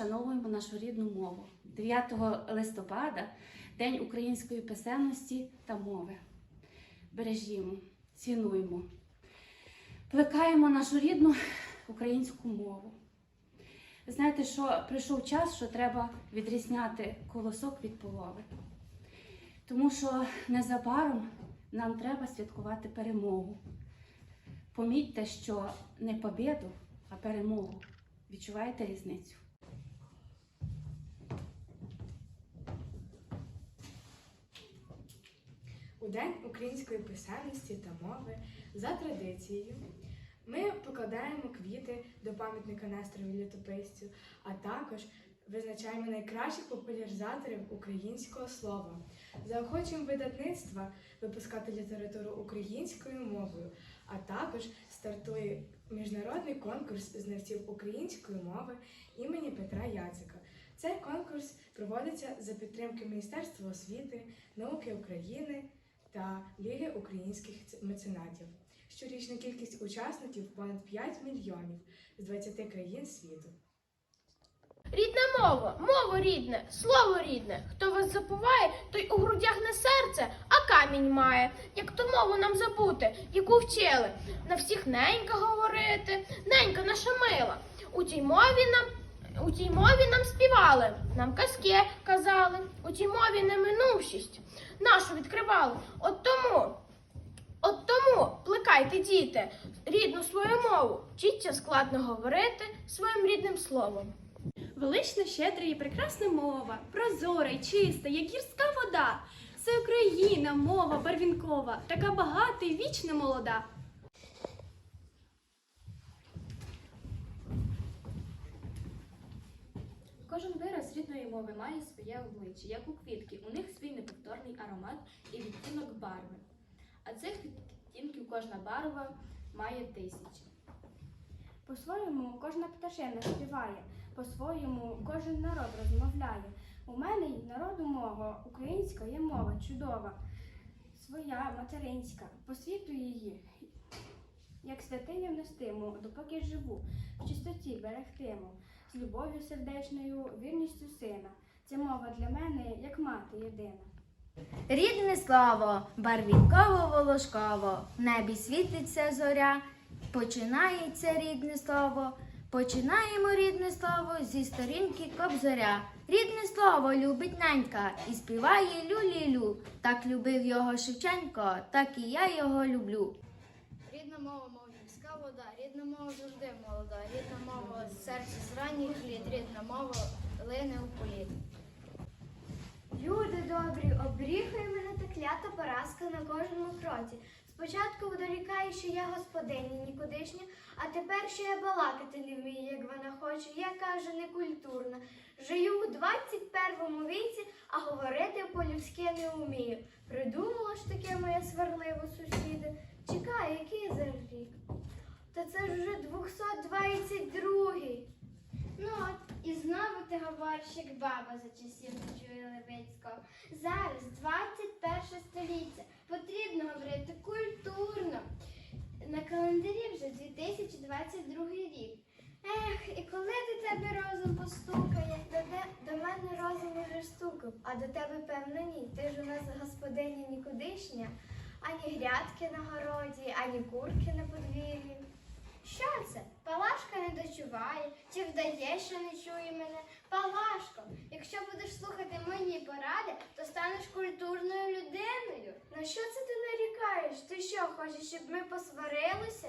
вшановуємо нашу рідну мову. 9 листопада День української писемності та мови. Бережімо, цінуємо, плекаємо нашу рідну українську мову. Знаєте, що прийшов час, що треба відрізняти колосок від полови. Тому що незабаром нам треба святкувати перемогу. Помітьте, що не побіду, а перемогу. Відчуваєте різницю? У День української писемності та мови за традицією ми покладаємо квіти до пам'ятника Несторові літописцю, а також визначаємо найкращих популяризаторів українського слова. Заохочуємо видавництва випускати літературу українською мовою, а також стартує міжнародний конкурс знавців української мови імені Петра Яцика. Цей конкурс проводиться за підтримки Міністерства освіти, науки України та Ліги українських меценатів. Щорічна кількість учасників понад 5 мільйонів з 20 країн світу. Рідна мова, мова рідне, слово рідне. Хто вас забуває, той у грудях не серце, а камінь має. Як ту мову нам забути, яку вчили. На всіх ненька говорити, ненька наша мила. У тій мові нам. У тій мові нам співали, нам казки казали, у тій мові неминущість нашу відкривали. От тому, от тому плекайте, діти, рідну свою мову, вчіться складно говорити своїм рідним словом. Велична, щедра і прекрасна мова, прозора й чиста, як гірська вода. Це Україна, мова барвінкова, така багата і вічно молода. Кожен вираз рідної мови має своє обличчя, як у квітки. У них свій неповторний аромат і відтінок барви. А цих відтінків кожна барва має тисячі. По-своєму кожна пташина співає, по-своєму кожен народ розмовляє. У мене й народу мова, українська є мова чудова, своя материнська, по світу її, як святиня внестиму, допоки живу, в чистоті берегтиму, з любов'ю сердечною, вірністю сина. Ця мова для мене, як мати єдина. Рідне слово, барвінково волошково, в небі світиться зоря, починається рідне слово, починаємо рідне слово зі сторінки кобзоря. Рідне слово любить ненька і співає лю-лі-лю. Так любив його Шевченко, так і я його люблю. Рідна мова, вода, рідна мова завжди молода, рідна мова з серця з ранніх літ, рідна мова лине у політ. Люди добрі, обріхує мене та клята поразка на кожному кроці. Спочатку дорікаю, що я господиня нікудишня, а тепер що я балакати не вмію, як вона хоче. Я кажу, некультурна. Живу у 21 віці, а говорити по-людськи не вмію. Придумала ж таке моє сварливе сусіди. Чекай, який зараз рік? Та це ж вже 222-й. Ну от, і знову ти говориш, як баба за часів Чує Левицького. Зараз 21 століття. Потрібно говорити культурно. На календарі вже 2022 рік. Ех, і коли до тебе розум постукає, до, те, до мене розум уже стукав, а до тебе, певно, ні. Ти ж у нас господиня нікудишня, ані грядки на городі, ані курки на подвір'ї. Дочуває, чи вдає, що не чує мене? Палашко, якщо будеш слухати мої поради, то станеш культурною людиною. На що це ти нарікаєш? Ти що, хочеш, щоб ми посварилися?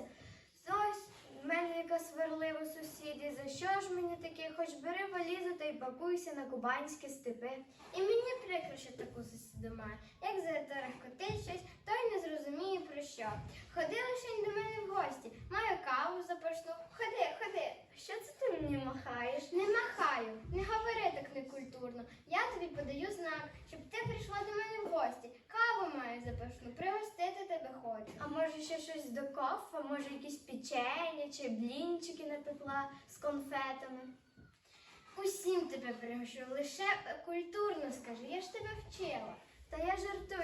Ось в мене яка сварлива сусіди. За що ж мені таке? Хоч бери валізу та й пакуйся на кубанські степи. І мені прикро, що таку сусіду маю. Як заторохкотить щось, то й не зрозуміє про що. Ходи лише до мене в гості, маю каву запашну. Ходи, ходи. Що це ти мені махаєш? Не махаю, не говори так некультурно. Я тобі подаю знак, щоб ти прийшла до мене в гості. Каву маю запашну, пригостити тебе хочу. А може ще щось до кофа, може якісь печення чи блінчики напекла з конфетами. Усім тебе пригощу, лише культурно скажи, я ж тебе вчила. Та я жартую,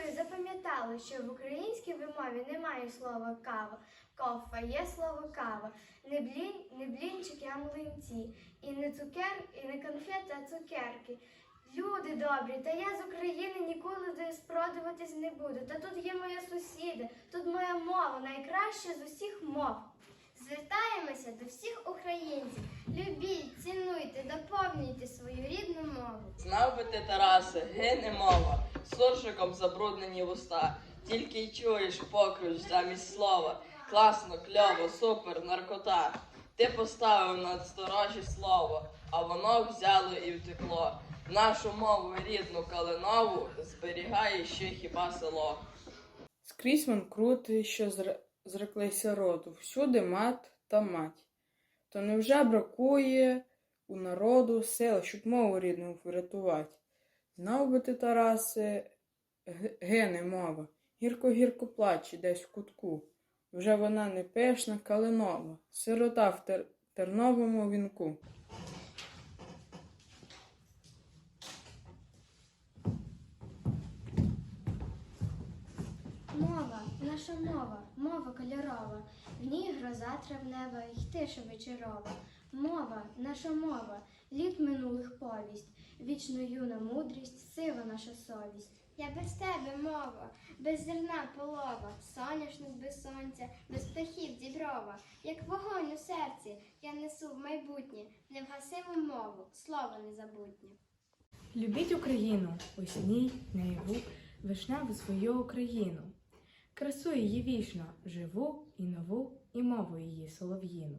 запам'ятали, що в українській вимові немає слова кава. Кофа, є слово кава. Не, блін, не блінчики, а млинці. І не цукер, і не конфети, а цукерки. Люди добрі, та я з України ніколи де спродуватись не буду. Та тут є моя сусіда, тут моя мова, найкраща з усіх мов. Звертаємося до всіх українців. Любіть, цінуйте, доповнюйте свою рідну мову. Знав би ти, Тарасе, гине мова, суржиком забруднені вуста. Тільки й чуєш покруч замість слова. Класно, кльово, супер, наркота. Ти поставив на сторожі слово, а воно взяло і втекло. Нашу мову рідну калинову зберігає ще хіба село. Скрізь манкрути, що зре- зреклися роду, всюди мат та мать. То невже бракує у народу сил, щоб мову рідну врятувати? Знав би ти, Тарасе, гине мова, гірко-гірко плаче десь в кутку. Вже вона не пишна, калинова, сирота в тер- терновому вінку. Мова, наша мова, мова кольорова, в ній гроза травнева й тиша вечорова. Мова, наша мова, літ минулих повість, вічно юна мудрість, сива наша совість. Я без тебе мова, без зерна полова, соняшник без сонця, без птахів діброва, як вогонь у серці, я несу в майбутнє, невгасиму мову, слово незабутнє. Любіть Україну, осінній, наяву, вишневу свою Україну. Красу її вічно, живу і нову, і мову її солов'їну.